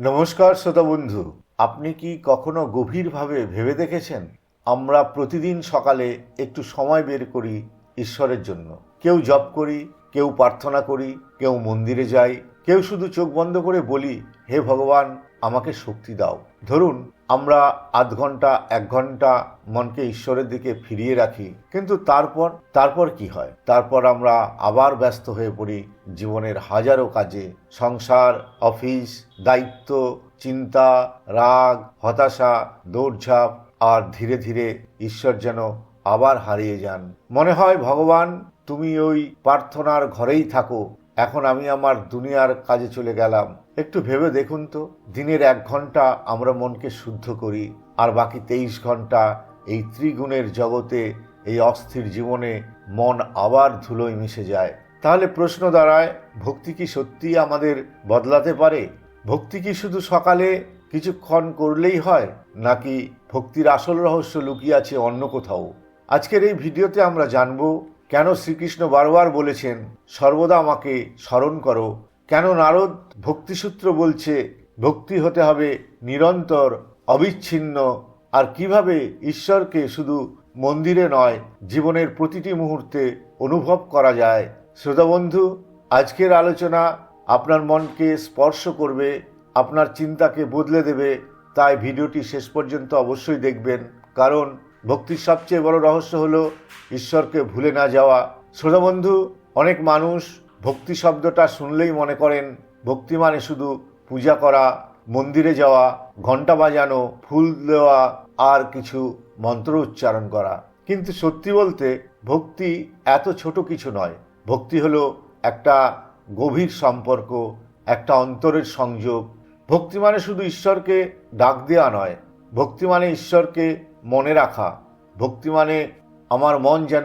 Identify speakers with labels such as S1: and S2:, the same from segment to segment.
S1: নমস্কার শ্রোতা বন্ধু, আপনি কি কখনো গভীরভাবে ভেবে দেখেছেন? আমরা প্রতিদিন সকালে একটু সময় বের করি ঈশ্বরের জন্য। কেউ জপ করি, কেউ প্রার্থনা করি, কেউ মন্দিরে যাই, কেউ শুধু চোখ বন্ধ করে বলি, হে ভগবান আমাকে শক্তি দাও। ধরুন, আমরা আধ ঘণ্টা, এক ঘণ্টা মনকে ঈশ্বরের দিকে ফিরিয়ে রাখি, কিন্তু তারপর তারপর কি হয়? তারপর আমরা আবার ব্যস্ত হয়ে পড়ি জীবনের হাজারো কাজে। সংসার, অফিস, দায়িত্ব, চিন্তা, রাগ, হতাশা, দৌড়ঝাঁপ, আর ধীরে ধীরে ঈশ্বর যেন আবার হারিয়ে যান। মনে হয়, ভগবান, তুমি ওই প্রার্থনার ঘরেই থাকো। এখন আমি আমার দুনিয়ার কাজে চলে গেলাম। একটু ভেবে দেখুন তো, দিনের এক ঘণ্টা আমরা মনকে শুদ্ধ করি, আর বাকি তেইশ ঘণ্টা এই ত্রিগুণের জগতে, এই অস্থির জীবনে মন আবার ধুলোয় মিশে যায়। তাহলে প্রশ্ন দাঁড়ায়, ভক্তি কি সত্যিই আমাদের বদলাতে পারে? ভক্তি কি শুধু সকালে কিছুক্ষণ করলেই হয়, নাকি ভক্তির আসল রহস্য লুকিয়ে আছে অন্য কোথাও? আজকের এই ভিডিওতে আমরা জানব কেন শ্রীকৃষ্ণ বারবার বলেছেন, সর্বদা আমাকে স্মরণ করো। কেন নারদ ভক্তিসূত্র বলছে, ভক্তি হতে হবে নিরন্তর, অবিচ্ছিন্ন। আর কীভাবে ঈশ্বরকে শুধু মন্দিরে নয়, জীবনের প্রতিটি মুহূর্তে অনুভব করা যায়? শ্রোতাবন্ধু, আজকের আলোচনা আপনার মনকে স্পর্শ করবে, আপনার চিন্তাকে বদলে দেবে, তাই ভিডিওটি শেষ পর্যন্ত অবশ্যই দেখবেন। কারণ ভক্তির সবচেয়ে বড় রহস্য হলো ঈশ্বরকে ভুলে না যাওয়া। শ্রোতাবন্ধু অনেক মানুষ ভক্তি শব্দটা শুনলেই মনে করেন, ভক্তি মানে শুধু পূজা করা, মন্দিরে যাওয়া ঘণ্টা বাজানো, ফুল দেওয়া, আর কিছু মন্ত্র উচ্চারণ করা। কিন্তু সত্যি বলতে ভক্তি এত ছোট কিছু নয়। ভক্তি হলো একটা গভীর সম্পর্ক, একটা অন্তরের সংযোগ। ভক্তি মানে শুধু ঈশ্বরকে ডাক দেওয়া নয়। ভক্তি মানে ঈশ্বরকে মনে রাখা। ভক্তি মানে আমার মন যেন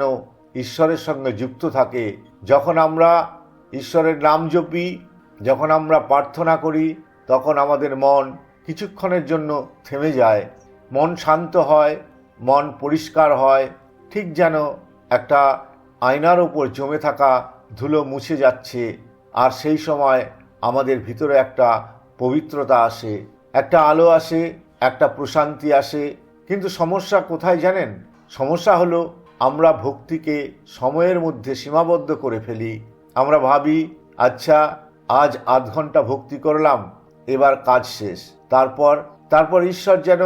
S1: ঈশ্বরের সঙ্গে যুক্ত থাকে। যখন আমরা ঈশ্বরের নাম জপি, যখন আমরা প্রার্থনা করি, তখন আমাদের মন কিছুক্ষণের জন্য থেমে যায়। মন শান্ত হয়, মন পরিষ্কার হয়, ঠিক যেন একটা আয়নার ওপর জমে থাকা ধুলো মুছে যাচ্ছে। আর সেই সময় আমাদের ভিতরে একটা পবিত্রতা আসে, একটা আলো আসে, একটা প্রশান্তি আসে কিন্তু সমস্যা কোথায় জানেন? সমস্যা হলো, আমরা ভক্তিকে সময়ের মধ্যে সীমাবদ্ধ করে ফেলি। আমরা ভাবি আচ্ছা আজ আধ ঘণ্টা ভক্তি করলাম, এবার কাজ শেষ। তারপর তারপর ঈশ্বর যেন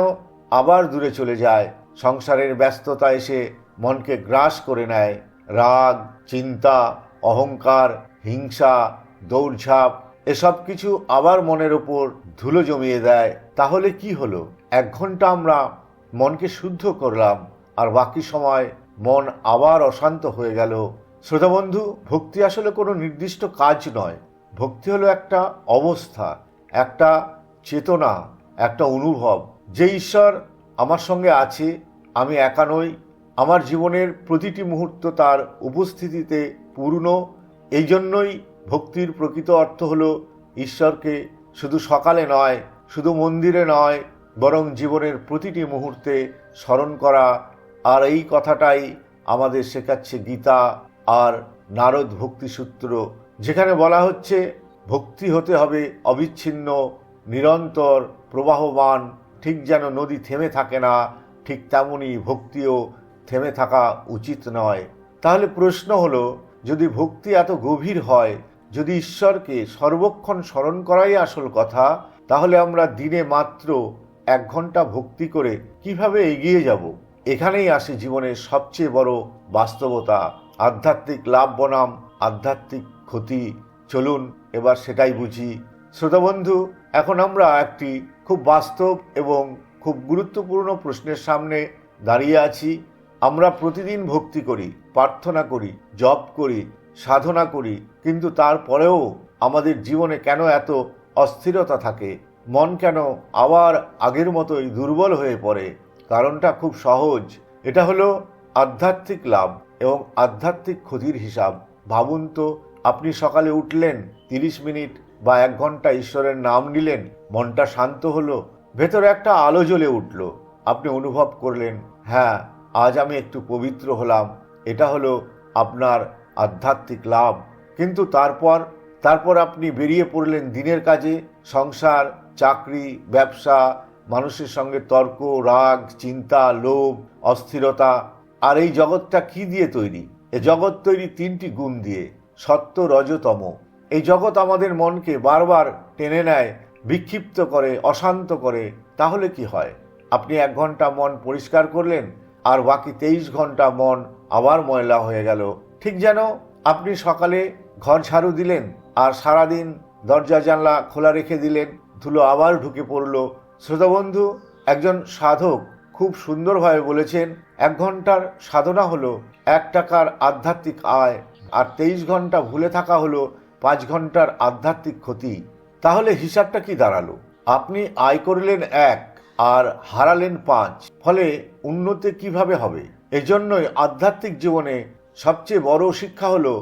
S1: আবার দূরে চলে যায়। সংসারের ব্যস্ততা এসে মনকে গ্রাস করে নেয়। রাগ, চিন্তা, অহংকার, হিংসা, দৌড়ঝাঁপ, এসব কিছু আবার মনের ওপর ধুলো জমিয়ে দেয়। তাহলে কি হলো? এক ঘণ্টা আমরা মনকে শুদ্ধ করলাম, আর বাকি সময় মন আবার অশান্ত হয়ে গেল। শ্রোতাবন্ধু ভক্তি আসলে কোনো নির্দিষ্ট কাজ নয়। ভক্তি হলো একটা অবস্থা, একটা চেতনা, একটা অনুভব। যে ঈশ্বর আমার সঙ্গে আছে, আমি একা নই। আমার জীবনের প্রতিটি মুহূর্ত তার উপস্থিতিতে পূর্ণ। এই জন্যই ভক্তির প্রকৃত অর্থ হলো, ঈশ্বরকে শুধু সকালে নয়, শুধু মন্দিরে নয় বরং জীবনের প্রতিটি মুহূর্তে স্মরণ করা আর এই কথাটাই আমাদের শেখাচ্ছে গীতা আর নারদ ভক্তিসূত্র যেখানে বলা হচ্ছে, ভক্তি হতে হবে অবিচ্ছিন্ন, নিরন্তর, প্রবাহমান, ঠিক যেন নদী থেমে থাকে না, ঠিক তেমনই ভক্তিও থেমে থাকা উচিত নয়। তাহলে প্রশ্ন হলো, যদি ভক্তি এত গভীর হয়, যদি ঈশ্বরকে সর্বক্ষণ স্মরণ করাই আসল কথা, তাহলে আমরা দিনে মাত্র এক ঘণ্টা ভক্তি করে কীভাবে এগিয়ে যাব? এখানেই আসে জীবনের সবচেয়ে বড় বাস্তবতা। আধ্যাত্মিক লাভ বনাম, আধ্যাত্মিক ক্ষতি। চলুন, এবার সেটাই বুঝি। শ্রোতাবন্ধু, এখন আমরা একটি খুব বাস্তব এবং খুব গুরুত্বপূর্ণ প্রশ্নের সামনে দাঁড়িয়ে আছি। আমরা প্রতিদিন ভক্তি করি, প্রার্থনা করি, জপ করি, সাধনা করি, কিন্তু তারপরেও আমাদের জীবনে কেন এত অস্থিরতা থাকে? মন কেন আবার আগের মতোই দুর্বল হয়ে পড়ে? কারণটা খুব সহজ। এটা হলো আধ্যাত্মিক লাভ এবং আধ্যাত্মিক ক্ষতির হিসাব। ভাবুন তো, আপনি সকালে উঠলেন, তিরিশ মিনিট বা এক ঘণ্টা ঈশ্বরের নাম নিলেন, মনটা শান্ত হলো, ভেতরে একটা আলো জ্বলে উঠল। আপনি অনুভব করলেন হ্যাঁ আজ আমি একটু পবিত্র হলাম। এটা হলো আপনার আধ্যাত্মিক লাভ। কিন্তু তারপর তারপর আপনি বেরিয়ে পড়লেন দিনের কাজে, সংসার চাকরি, ব্যবসা, মানুষের সঙ্গে তর্ক, রাগ, চিন্তা, লোভ, অস্থিরতা। আর এই জগৎটা কি দিয়ে তৈরি? এ জগৎ তৈরি তিনটি গুণ দিয়ে, সত্য রজতম এই জগৎ আমাদের মনকে বারবার টেনে নেয়, বিক্ষিপ্ত করে, অশান্ত করে। তাহলে কি হয়? আপনি এক ঘণ্টা মন পরিষ্কার করলেন, আর বাকি তেইশ ঘণ্টা মন আবার ময়লা হয়ে গেল। ঠিক যেন আপনি সকালে ঘর ঝাড়ু দিলেন, আর সারাদিন দরজা জানলা খোলা রেখে দিলেন। ধুলো আবার ঢুকে পড়ল। শ্রোতাবন্ধু, একজন সাধক খুব সুন্দরভাবে বলেছেন, এক ঘণ্টার সাধনা হলো এক টাকার আধ্যাত্মিক আয়, আর তেইশ ঘণ্টা ভুলে থাকা হলো পাঁচ ঘণ্টার আধ্যাত্মিক ক্ষতি। তাহলে হিসাবটা কি দাঁড়াল? আপনি আয় করলেন এক, আর হারালেন পাঁচ। ফলে উন্নতি কীভাবে হবে? এজন্যই আধ্যাত্মিক জীবনে সবচেয়ে বড় শিক্ষা হলো,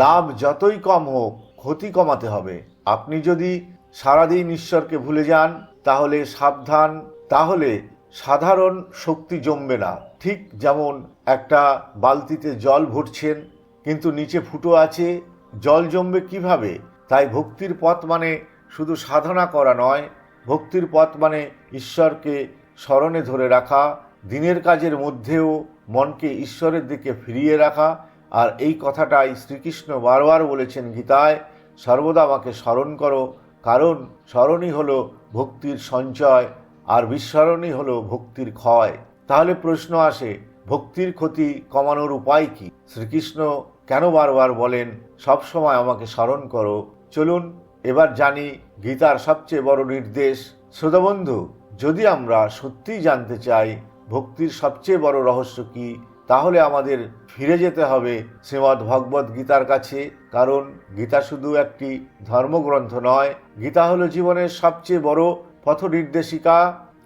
S1: লাভ যতই কম হোক, ক্ষতি কমাতে হবে। আপনি যদি সারাদিন ঈশ্বরকে ভুলে যান, তাহলে সাবধান, তাহলে সাধারণ শক্তি জমবে না। ঠিক যেমন একটা বালতিতে জল ভরছেন, কিন্তু নিচে ফুটো আছে, জল জমবে কীভাবে? তাই ভক্তির পথ মানে শুধু সাধনা করা নয়, ভক্তির পথ মানে ঈশ্বরকে স্মরণে ধরে রাখা, দিনের কাজের মধ্যেও মনকে ঈশ্বরের দিকে ফিরিয়ে রাখা। আর এই কথাটাই শ্রীকৃষ্ণ বারবার বলেছেন গীতায়, সর্বদা আমাকে স্মরণ করো কারণ স্মরণই হলো ভক্তির সঞ্চয় আর বিস্মরণই হলো ভক্তির ক্ষয়। তাহলে প্রশ্ন আসে, ভক্তির ক্ষতি কমানোর উপায় কি? শ্রীকৃষ্ণ কেন বারবার বলেন, সব সময় আমাকে স্মরণ করো। চলুন, এবার জানি গীতার সবচেয়ে বড় নির্দেশ। শ্রোতাবন্ধু যদি আমরা সত্যিই জানতে চাই, ভক্তির সবচেয়ে বড় রহস্য কি তাহলে আমাদের ফিরে যেতে হবে শ্রীমদ্ ভগবত গীতার কাছে, কারণ গীতা শুধু একটি ধর্মগ্রন্থ নয়। গীতা হলো জীবনের সবচেয়ে বড় পথ নির্দেশিকা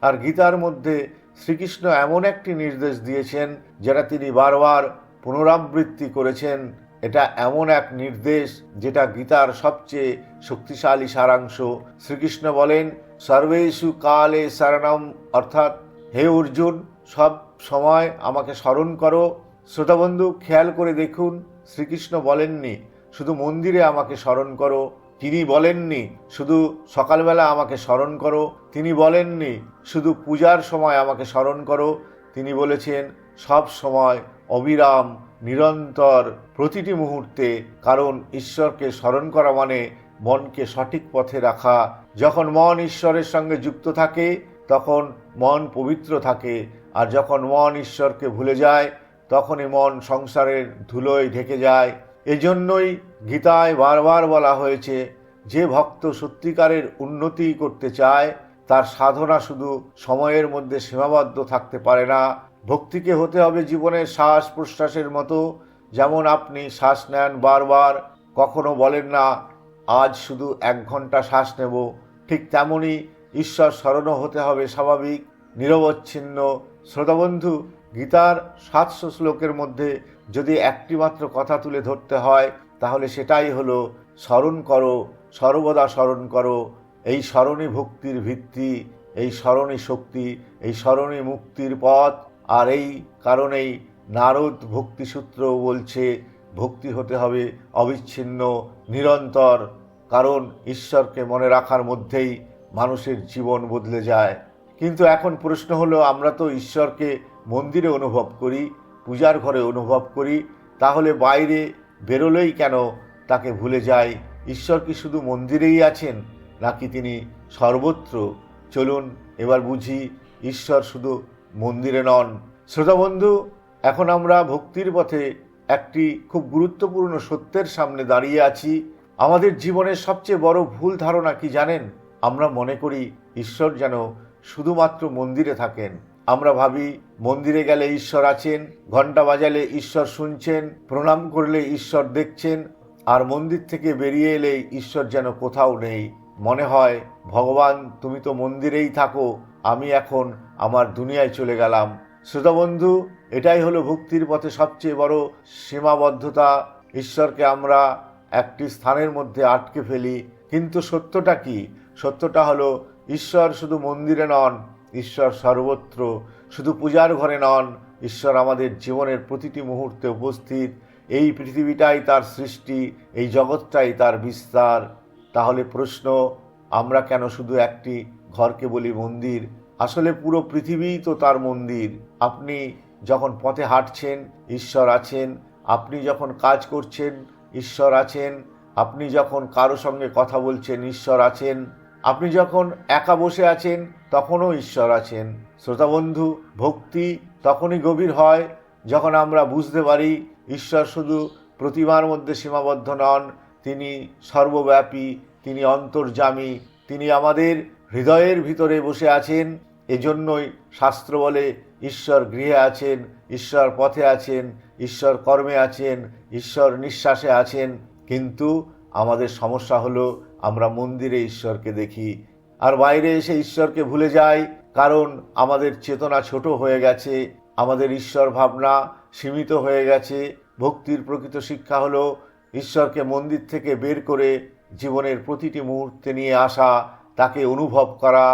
S1: আর গীতার মধ্যে শ্রীকৃষ্ণ এমন একটি নির্দেশ দিয়েছেন, যেটা তিনি বারবার পুনরাবৃত্তি করেছেন। এটা এমন এক নির্দেশ, যেটা গীতার সবচেয়ে শক্তিশালী সারাংশ। শ্রীকৃষ্ণ বলেন, সর্বেষু কালে শরণম অর্থাৎ, হে অর্জুন, সব সময় আমাকে স্মরণ করো। শ্রোতাবন্ধু, খেয়াল করে দেখুন, শ্রীকৃষ্ণ বলেননি, শুধু মন্দিরে আমাকে স্মরণ করো। তিনি বলেননি, শুধু সকালবেলা আমাকে স্মরণ করো। তিনি বলেননি, শুধু পূজার সময় আমাকে স্মরণ করো। তিনি বলেছেন, সব সময় অবিরাম, নিরন্তর, প্রতিটি মুহূর্তে, কারণ ঈশ্বরকে স্মরণ করা মানে মনকে সঠিক পথে রাখা। যখন মন ঈশ্বরের সঙ্গে যুক্ত থাকে, তখন মন পবিত্র থাকে। আর যখন মন ঈশ্বরকে ভুলে যায়, তখনই মন সংসারের ধুলোয় ঢেকে যায়। এজন্যই গীতায় বারবার বলা হয়েছে, যে ভক্ত সত্যিকারের উন্নতি করতে চায়, তার সাধনা শুধু সময়ের মধ্যে সীমাবদ্ধ থাকতে পারে না। ভক্তিকে হতে হবে জীবনের শ্বাস প্রশ্বাসের মতো, যেমন আপনি শ্বাস নেন বারবার। কখনো বলেন না, আজ শুধু এক ঘণ্টা শ্বাস নেব। ঠিক তেমনই ঈশ্বর স্মরণও হতে হবে স্বাভাবিক, নিরবচ্ছিন্ন শ্রোতাবন্ধু, গীতার সাতশো শ্লোকের মধ্যে যদি একটি মাত্র কথা তুলে ধরতে হয়, তাহলে সেটাই হলো, স্মরণ করো, সর্বদা স্মরণ করো, এই স্মরণই ভক্তির ভিত্তি, এই স্মরণই শক্তি, এই স্মরণই মুক্তির পথ, আর এই কারণেই নারদ ভক্তিসূত্র বলছে, ভক্তি হতে হবে অবিচ্ছিন্ন, নিরন্তর, কারণ ঈশ্বরকে মনে রাখার মধ্যেই মানুষের জীবন বদলে যায়। কিন্তু এখন প্রশ্ন হলো, আমরা তো ঈশ্বরকে মন্দিরে অনুভব করি, পূজার ঘরে অনুভব করি, তাহলে বাইরে বেরোলেই কেন তাকে ভুলে যাই? ঈশ্বর কি শুধু মন্দিরেই আছেন, নাকি তিনি সর্বত্র? চলুন এবার বুঝি, ঈশ্বর শুধু মন্দিরে নন। শ্রোতাবন্ধু এখন আমরা ভক্তির পথে একটি খুব গুরুত্বপূর্ণ সত্যের সামনে দাঁড়িয়ে আছি। আমাদের জীবনের সবচেয়ে বড় ভুল ধারণা কি জানেন? আমরা মনে করি, ঈশ্বর যেন শুধুমাত্র মন্দিরে থাকেন। আমরা ভাবি, মন্দিরে গেলে ঈশ্বর আছেন ঘণ্টা বাজালে ঈশ্বর শুনছেন, প্রণাম করলে ঈশ্বর দেখছেন, আর মন্দির থেকে বেরিয়ে এলে ঈশ্বর যেন কোথাও নেই। মনে হয়, ভগবান, তুমি তো মন্দিরেই থাকো, আমি এখন আমার দুনিয়ায় চলে গেলাম। শ্রোতাবন্ধু এটাই হলো ভক্তির পথে সবচেয়ে বড় সীমাবদ্ধতা। ঈশ্বরকে আমরা একটি স্থানের মধ্যে আটকে ফেলি। কিন্তু সত্যটা কি? সত্যটা হলো ঈশ্বর শুধু মন্দিরে নন, ঈশ্বর সর্বত্র, শুধু পূজার ঘরে নন, ঈশ্বর আমাদের জীবনের প্রতিটি মুহূর্তে উপস্থিত। এই পৃথিবীটাই তার সৃষ্টি, এই জগৎটাই তার বিস্তার। তাহলে প্রশ্ন, আমরা কেন শুধু একটি ঘরকে বলি মন্দির? আসলে পুরো পৃথিবীই তো তার মন্দির। আপনি যখন পথে হাঁটছেন, ঈশ্বর আছেন। আপনি যখন কাজ করছেন, ঈশ্বর আছেন। আপনি যখন কারও সঙ্গে কথা বলছেন, ঈশ্বর আছেন। আপনি যখন একা বসে আছেন, তখনও ঈশ্বর আছেন। শ্রোতাবন্ধু ভক্তি তখনই গভীর হয় যখন আমরা বুঝতে পারি ঈশ্বর শুধু প্রতিমার মধ্যে সীমাবদ্ধ নন, তিনি সর্বব্যাপী, তিনি অন্তর্যামী, তিনি আমাদের হৃদয়ের ভিতরে বসে আছেন। এজন্যই শাস্ত্র বলে ঈশ্বর গৃহে আছেন, ঈশ্বর পথে আছেন, ঈশ্বর কর্মে আছেন, ঈশ্বর নিঃশ্বাসে আছেন। কিন্তু আমাদের সমস্যা হলো আমরা মন্দিরে ঈশ্বরকে দেখি। আর বাইরে এসে ঈশ্বরকে ভুলে যাই, কারণ আমাদের চেতনা ছোট হয়ে গেছে, আমাদের ঈশ্বর ভাবনা সীমিত হয়ে গেছে। ভক্তির প্রকৃত শিক্ষা হলো ঈশ্বরকে মন্দির থেকে বের করে জীবনের প্রতিটি মুহূর্তে নিয়ে আসা, তাকে অনুভব করা,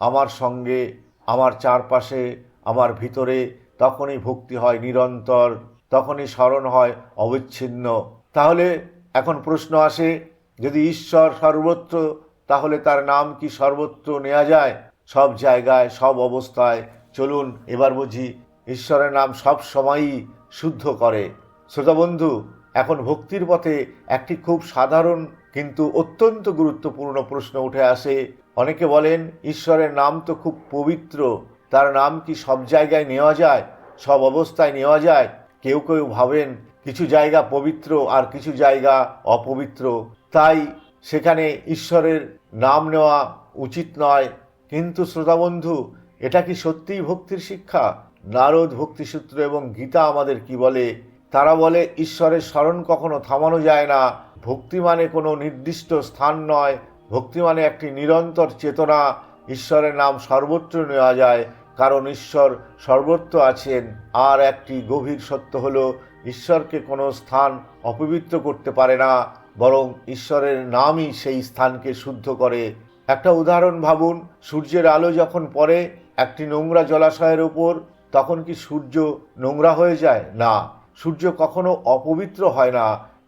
S1: আমার সঙ্গে, আমার চারপাশে, আমার ভিতরে। তখনই ভক্তি হয় নিরন্তর, তখনই স্মরণ হয় অবিচ্ছিন্ন। তাহলে এখন প্রশ্ন আসে যদি ঈশ্বর সর্বত্র, তাহলে তার নাম কি সর্বত্র নেওয়া যায়? সব জায়গায়, সব অবস্থায়। চলুন, এবার বুঝি, ঈশ্বরের নাম সব সময়ই শুদ্ধ করে। শ্রোতাবন্ধু এখন ভক্তির পথে একটি খুব সাধারণ কিন্তু অত্যন্ত গুরুত্বপূর্ণ প্রশ্ন উঠে আসে। অনেকে বলেন, ঈশ্বরের নাম তো খুব পবিত্র। তার নাম কি সব জায়গায় নেওয়া যায়? সব অবস্থায় নেওয়া যায়? কেউ কেউ ভাবেন, কিছু জায়গা পবিত্র আর কিছু জায়গা অপবিত্র। তাই সেখানে ঈশ্বরের নাম নেওয়া উচিত নয়। কিন্তু শ্রোতাবন্ধু এটা কি সত্যিই ভক্তির শিক্ষা? নারদ ভক্তিসূত্র এবং গীতা আমাদের কি বলে? তারা বলে, ঈশ্বরের স্মরণ কখনো থামানো যায় না। ভক্তি মানে কোনো নির্দিষ্ট স্থান নয়। ভক্তি মানে একটি নিরন্তর চেতনা। ঈশ্বরের নাম সর্বত্র নেওয়া যায়, কারণ ঈশ্বর সর্বত্র আছেন। আর একটি গভীর সত্য হলো, ঈশ্বরকে কোনো স্থান অপবিত্র করতে পারে না। বরং ঈশ্বরের নামই সেই স্থানকে শুদ্ধ করে। একটা উদাহরণ ভাবুন, সূর্যের আলো যখন পড়ে একটি নোংরা জলাশয়ের উপর তখন কি সূর্য নোংরা হয়ে যায়? না, সূর্য কখনো অপবিত্র হয় না,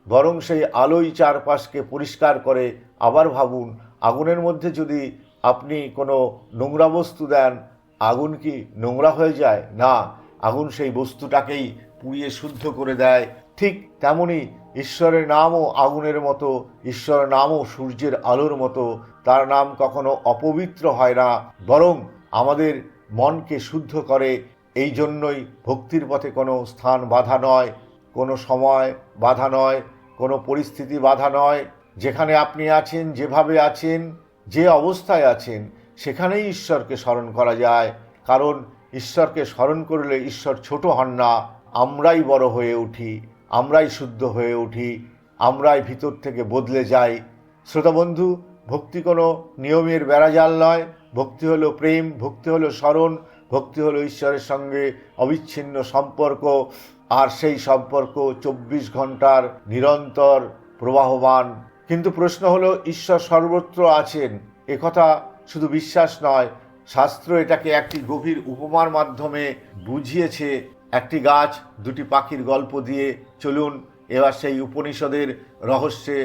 S1: বরং সেই আলোই চারপাশকে পরিষ্কার করে। আবার ভাবুন, আগুনের মধ্যে যদি আপনি কোনো নোংরা বস্তু দেন, আগুন কি নোংরা হয়ে যায়? না, আগুন সেই বস্তুটাকেই পুড়িয়ে শুদ্ধ করে দেয়। ঠিক তেমনি ঈশ্বরের নামও আগুনের মতো ঈশ্বরের নামও সূর্যের আলোর মতো, তার নাম কখনো অপবিত্র হয় না, বরং আমাদের মনকে শুদ্ধ করে। এই জন্যই ভক্তির পথে কোনো স্থান বাধা নয়, কোনো সময় বাধা নয়, কোনো পরিস্থিতি বাধা নয়। যেখানে আপনি আছেন, যেভাবে আছেন, যে অবস্থায় আছেন, সেখানেই ঈশ্বরকে স্মরণ করা যায়। কারণ ঈশ্বরকে স্মরণ করলে ঈশ্বর ছোট হন না, আমরাই বড় হয়ে উঠি। আমরাই শুদ্ধ হয়ে উঠি, আমরাই ভিতর থেকে বদলে যাই। শ্রোতাবন্ধু ভক্তি কোনো নিয়মের বেড়াজাল নয়। ভক্তি হলো প্রেম, ভক্তি হলো স্মরণ, ভক্তি হলো ঈশ্বরের সঙ্গে অবিচ্ছিন্ন সম্পর্ক। আর সেই সম্পর্ক চব্বিশ ঘণ্টার নিরন্তর প্রবাহমান। কিন্তু প্রশ্ন হলো, ঈশ্বর সর্বত্র আছেন? একথা শুধু বিশ্বাস নয়, শাস্ত্র এটাকে একটি গভীর উপমার মাধ্যমে বুঝিয়েছে। একটি গাছ, দুটি পাখির গল্প দিয়ে চলুন, এবার সেই উপনিষদের রহস্যে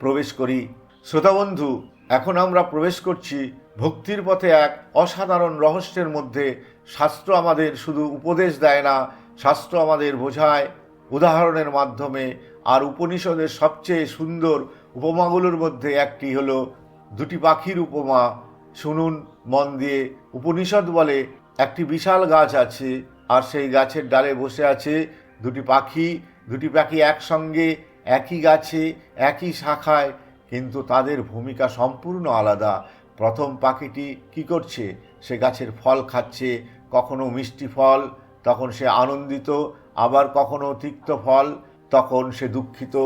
S1: প্রবেশ করি। শ্রোতাবন্ধু এখন আমরা প্রবেশ করছি ভক্তির পথে এক অসাধারণ রহস্যের মধ্যে। শাস্ত্র আমাদের শুধু উপদেশ দেয় না, শাস্ত্র আমাদের বোঝায়। উদাহরণের মাধ্যমে আর উপনিষদের সবচেয়ে সুন্দর উপমাগুলোর মধ্যে একটি হল, দুটি পাখির উপমা। শুনুন, মন দিয়ে। উপনিষদ বলে, একটি বিশাল গাছ আছে আর সেই গাছের ডালে বসে আছে দুটি পাখি। দুটি পাখি একসঙ্গে একই গাছে, একই শাখায়, কিন্তু তাদের ভূমিকা সম্পূর্ণ আলাদা। প্রথম পাখিটি কি করছে? সে গাছের ফল খাচ্ছে, কখনো মিষ্টি ফল, তখন সে আনন্দিত, আবার কখনো তিক্ত ফল, তখন সে দুঃখিত।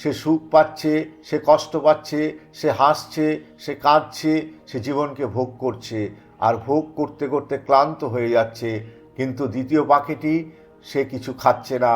S1: সে সুখ পাচ্ছে, সে কষ্ট পাচ্ছে, সে হাসছে, সে কাঁদছে, সে জীবনকে ভোগ করছে, আর ভোগ করতে করতে ক্লান্ত হয়ে যাচ্ছে। কিন্তু দ্বিতীয় পাখিটি, সে কিছু খাচ্ছে না,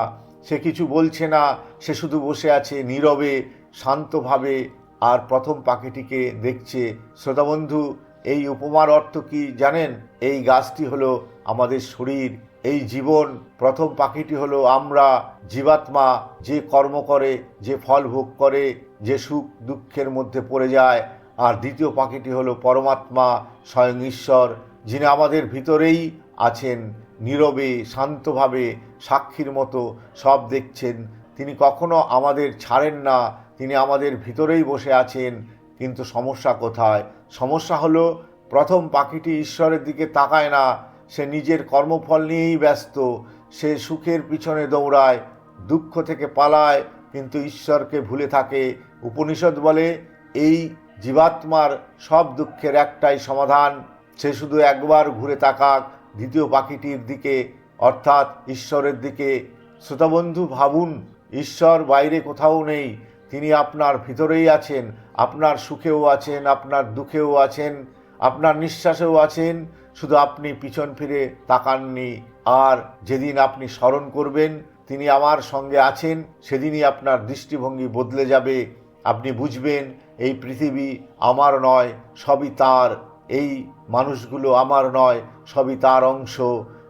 S1: সে কিছু বলছে না, সে শুধু বসে আছে নীরবে, শান্তভাবে, আর প্রথম পাখিটিকে দেখছে। শ্রোতাবন্ধু এই উপমার অর্থ কি জানেন? এই গাছটি হলো আমাদের শরীর, এই জীবন। প্রথম পাখিটি হলো আমরা, জীবাত্মা, যে কর্ম করে, যে ফল ভোগ করে, যে সুখ দুঃখের মধ্যে পড়ে যায়। আর দ্বিতীয় পাখিটি হলো পরমাত্মা, স্বয়ং ঈশ্বর, যিনি আমাদের ভিতরেই আছেন। নীরবে, শান্তভাবে সাক্ষীর মতো সব দেখছেন। তিনি কখনো আমাদের ছাড়েন না, তিনি আমাদের ভিতরেই বসে আছেন। কিন্তু সমস্যা কোথায়? সমস্যা হলো, প্রথম পাখিটি ঈশ্বরের দিকে তাকায় না, সে নিজের কর্মফল নিয়েই ব্যস্ত। সে সুখের পিছনে দৌড়ায়, দুঃখ থেকে পালায়, কিন্তু ঈশ্বরকে ভুলে থাকে। উপনিষদ বলে, এই জীবাত্মার সব দুঃখের একটাই সমাধান, সে শুধু একবার ঘুরে তাকাক দ্বিতীয় পাখিটির দিকে, অর্থাৎ ঈশ্বরের দিকে। শ্রোতাবন্ধু, ভাবুন, ঈশ্বর বাইরে কোথাও নেই। তিনি আপনার ভিতরেই আছেন, আপনার সুখেও আছেন, আপনার দুঃখেও আছেন, আপনার নিঃশ্বাসেও আছেন। শুধু আপনি পিছন ফিরে তাকাননি, আর যেদিন আপনি স্মরণ করবেন, তিনি আমার সঙ্গে আছেন, সেদিনই আপনার দৃষ্টিভঙ্গি বদলে যাবে। আপনি বুঝবেন, এই পৃথিবী আমার নয়, সবই তার। এই মানুষগুলো আমার নয়, সবই তার অংশ।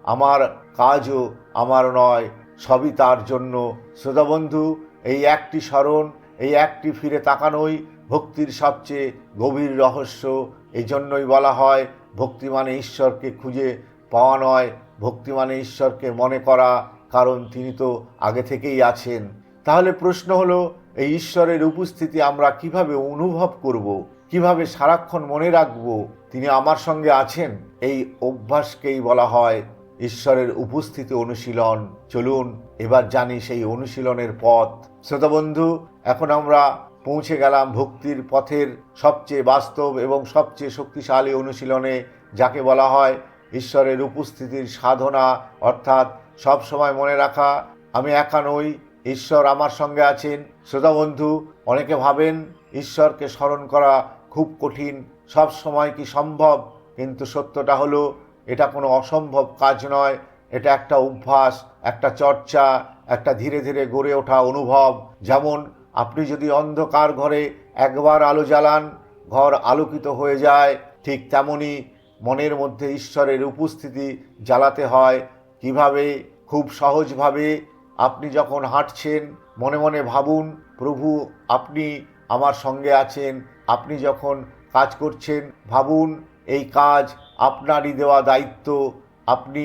S1: আমার কাজও আমার নয়, সবই তার জন্য। শ্রোতাবন্ধু এই একটি স্মরণ, এই একটি ফিরে তাকানোই ভক্তির সবচেয়ে গভীর রহস্য। এই জন্যই বলা হয়, ভক্তি মানে ঈশ্বরকে খুঁজে পাওয়া নয়, ভক্তি মানে ঈশ্বরকে মনে করা, কারণ তিনি তো আগে থেকেই আছেন। তাহলে প্রশ্ন হলো, এই ঈশ্বরের উপস্থিতি আমরা কীভাবে অনুভব করব? কীভাবে সারাক্ষণ মনে রাখব? তিনি আমার সঙ্গে আছেন। এই অভ্যাসকেই বলা হয় ঈশ্বরের উপস্থিতি অনুশীলন। চলুন, এবার জানি সেই অনুশীলনের পথ। শ্রোতাবন্ধু, এখন আমরা পৌঁছে গেলাম ভক্তির পথের সবচেয়ে বাস্তব এবং সবচেয়ে শক্তিশালী অনুশীলনে, যাকে বলা হয় ঈশ্বরের উপস্থিতির সাধনা। অর্থাৎ সব সময় মনে রাখা, আমি একা নই, ঈশ্বর আমার সঙ্গে আছেন। শ্রোতাবন্ধু, অনেকে ভাবেন ঈশ্বরকে স্মরণ করা খুব কঠিন সব সময় কি সম্ভব? কিন্তু সত্যটা হলো, এটা কোনো অসম্ভব কাজ নয়। এটা একটা অভ্যাস, একটা চর্চা, একটা ধীরে ধীরে গড়ে ওঠা অনুভব। যেমন, আপনি যদি অন্ধকার ঘরে একবার আলো জ্বালান, ঘর আলোকিত হয়ে যায়, ঠিক তেমনই মনের মধ্যে ঈশ্বরের উপস্থিতি জ্বালাতে হয়। কীভাবে? খুব সহজভাবে। আপনি যখন হাঁটছেন, মনে মনে ভাবুন, প্রভু, আপনি আমার সঙ্গে আছেন। আপনি যখন কাজ করছেন, ভাবুন, এই কাজ আপনারই দেওয়া দায়িত্ব। আপনি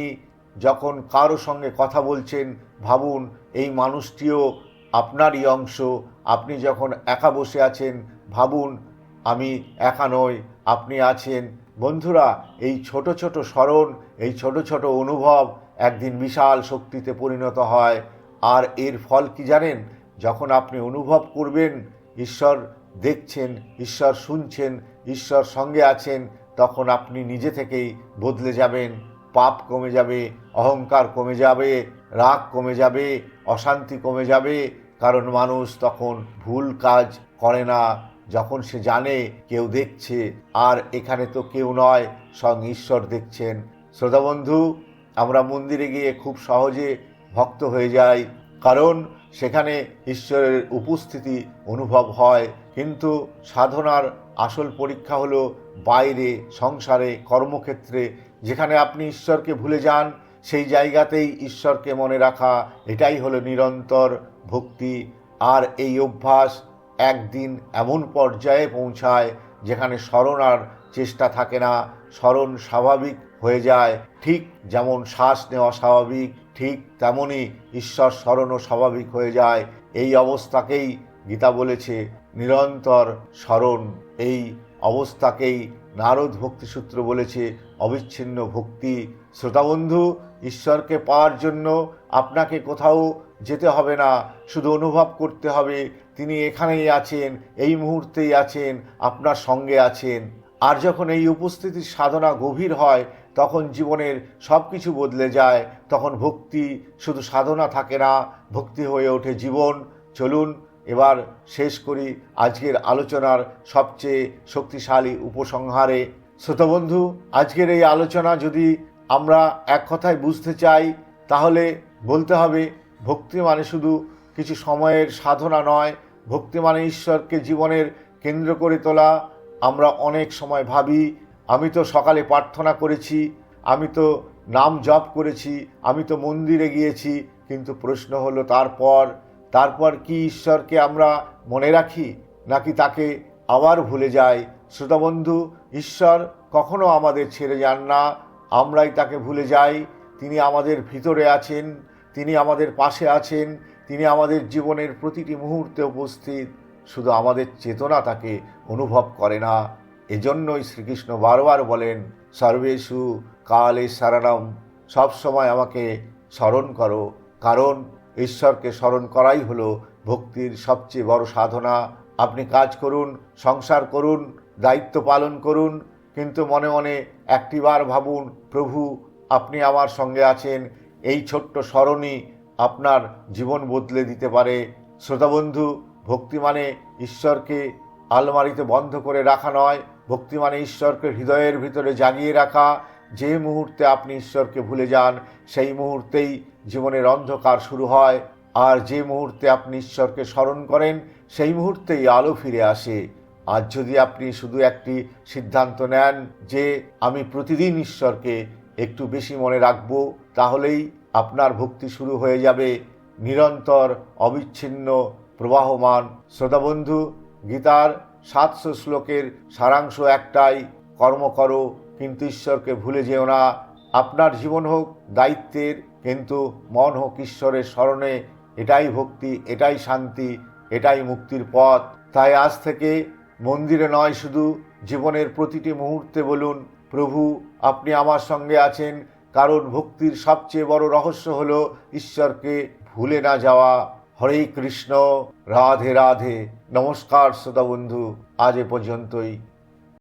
S1: যখন কারও সঙ্গে কথা বলছেন, ভাবুন, এই মানুষটিও আপনারই অংশ। আপনি যখন একা বসে আছেন, ভাবুন, আমি একা নই, আপনি আছেন। বন্ধুরা, এই ছোট ছোট স্মরণ, এই ছোট ছোট অনুভব একদিন বিশাল শক্তিতে পরিণত হয়। আর এর ফল কি জানেন? যখন আপনি অনুভব করবেন, ঈশ্বর দেখছেন, ঈশ্বর শুনছেন ঈশ্বর সঙ্গে আছেন, তখন আপনি নিজে থেকেই বদলে যাবেন। পাপ কমে যাবে, অহংকার কমে যাবে, রাগ কমে যাবে, অশান্তি কমে যাবে, কারণ মানুষ তখন ভুল কাজ করে না। যখন সে জানে, কেউ দেখছে, আর এখানে তো কেউ নয়, স্বয়ং ঈশ্বর দেখছেন। শ্রোতাবন্ধু আমরা মন্দিরে গিয়ে খুব সহজে ভক্ত হয়ে যাই, কারণ সেখানে ঈশ্বরের উপস্থিতি অনুভব হয়। কিন্তু সাধনার আসল পরীক্ষা হলো বাইরে, সংসারে, কর্মক্ষেত্রে। যেখানে আপনি ঈশ্বরকে ভুলে যান, সেই জায়গাতেই ঈশ্বরকে মনে রাখা। এটাই হলো নিরন্তর ভক্তি। আর এই অভ্যাস একদিন এমন পর্যায়ে পৌঁছায়, যেখানে স্মরণ আর চেষ্টা থাকে না। স্মরণ স্বাভাবিক হয়ে যায়। ঠিক যেমন শ্বাস নেওয়া স্বাভাবিক, ঠিক তেমনই ঈশ্বর স্মরণও স্বাভাবিক হয়ে যায়। এই অবস্থাকেই গীতা বলেছে নিরন্তর স্মরণ। এই অবস্থাকেই নারদ ভক্তিসূত্র বলেছে, অবিচ্ছিন্ন ভক্তি। শ্রোতাবন্ধু, ঈশ্বরকে পাওয়ার জন্য আপনাকে কোথাও যেতে হবে না, শুধু অনুভব করতে হবে। তিনি এখানেই আছেন, এই মুহূর্তেই আছেন, আপনার সঙ্গে আছেন। আর যখন এই উপস্থিতির সাধনা গভীর হয়, তখন জীবনের সব কিছু বদলে যায়। তখন ভক্তি, শুধু সাধনা থাকে না, ভক্তি হয়ে ওঠে জীবন। চলুন এবার শেষ করি আজকের আলোচনার সবচেয়ে শক্তিশালী উপসংহারে। শ্রোতবন্ধু, আজকের এই আলোচনা যদি আমরা এক কথায় বুঝতে চাই, তাহলে বলতে হবে, ভক্তি মানে শুধু কিছু সময়ের সাধনা নয়, ভক্তি মানে ঈশ্বরকে জীবনের কেন্দ্র করে তোলা। আমরা অনেক সময় ভাবি, আমি তো সকালে প্রার্থনা করেছি, আমি তো নাম জপ করেছি, আমি তো মন্দিরে গিয়েছি, কিন্তু প্রশ্ন হলো, তারপর? তারপর কি ঈশ্বরকে আমরা মনে রাখি? নাকি তাকে আবার ভুলে যাই? শ্রোতাবন্ধু ঈশ্বর কখনো আমাদের ছেড়ে যান না। আমরাই তাকে ভুলে যাই। তিনি আমাদের ভিতরে আছেন, তিনি আমাদের পাশে আছেন, তিনি আমাদের জীবনের প্রতিটি মুহূর্তে উপস্থিত। শুধু আমাদের চেতনা তাকে অনুভব করে না। এজন্যই শ্রীকৃষ্ণ বারবার বলেন সর্বেশু কালে সারানম সবসময় আমাকে স্মরণ করো। কারণ ঈশ্বরকে স্মরণ করাই হলো ভক্তির সবচেয়ে বড় সাধনা। আপনি কাজ করুন, সংসার করুন, দায়িত্ব পালন করুন, কিন্তু মনে মনে একটিবার ভাবুন, প্রভু, আপনি আমার সঙ্গে আছেন, এই ছোট্ট স্মরণই আপনার জীবন বদলে দিতে পারে। শ্রোতাবন্ধু ভক্তি মানে ঈশ্বরকে আলমারিতে বন্ধ করে রাখা নয়, ভক্তি মানে ঈশ্বরকে হৃদয়ের ভিতরে জাগিয়ে রাখা। যে মুহূর্তে আপনি ঈশ্বরকে ভুলে যান, সেই মুহূর্তেই জীবনের অন্ধকার শুরু হয়। আর যে মুহূর্তে আপনি ঈশ্বরকে স্মরণ করেন, সেই মুহূর্তেই আলো ফিরে আসে। আজ যদি আপনি শুধু একটি সিদ্ধান্ত নেন যে, আমি প্রতিদিন ঈশ্বরকে একটু বেশি মনে রাখব, তাহলেই আপনার ভক্তি শুরু হয়ে যাবে। নিরন্তর অবিচ্ছিন্ন, প্রবাহমান। শ্রোতাবন্ধু গীতার সাতশো শ্লোকের সারাংশ একটাই, কর্ম করো কিন্তু ঈশ্বরকে ভুলে যেও না। আপনার জীবন হোক, দায়িত্বের, কিন্তু মন হোক ঈশ্বরের স্মরণে, এটাই ভক্তি, এটাই শান্তি, এটাই মুক্তির পথ। তাই আজ থেকে মন্দিরে নয় শুধু জীবনের প্রতিটি মুহূর্তে বলুন, প্রভু, আপনি আমার সঙ্গে আছেন। কারণ ভক্তির সবচেয়ে বড় রহস্য হলো ঈশ্বরকে ভুলে না যাওয়া। হরে কৃষ্ণ, রাধে রাধে। নমস্কার শ্রোতা বন্ধু, আজ এ পর্যন্তই।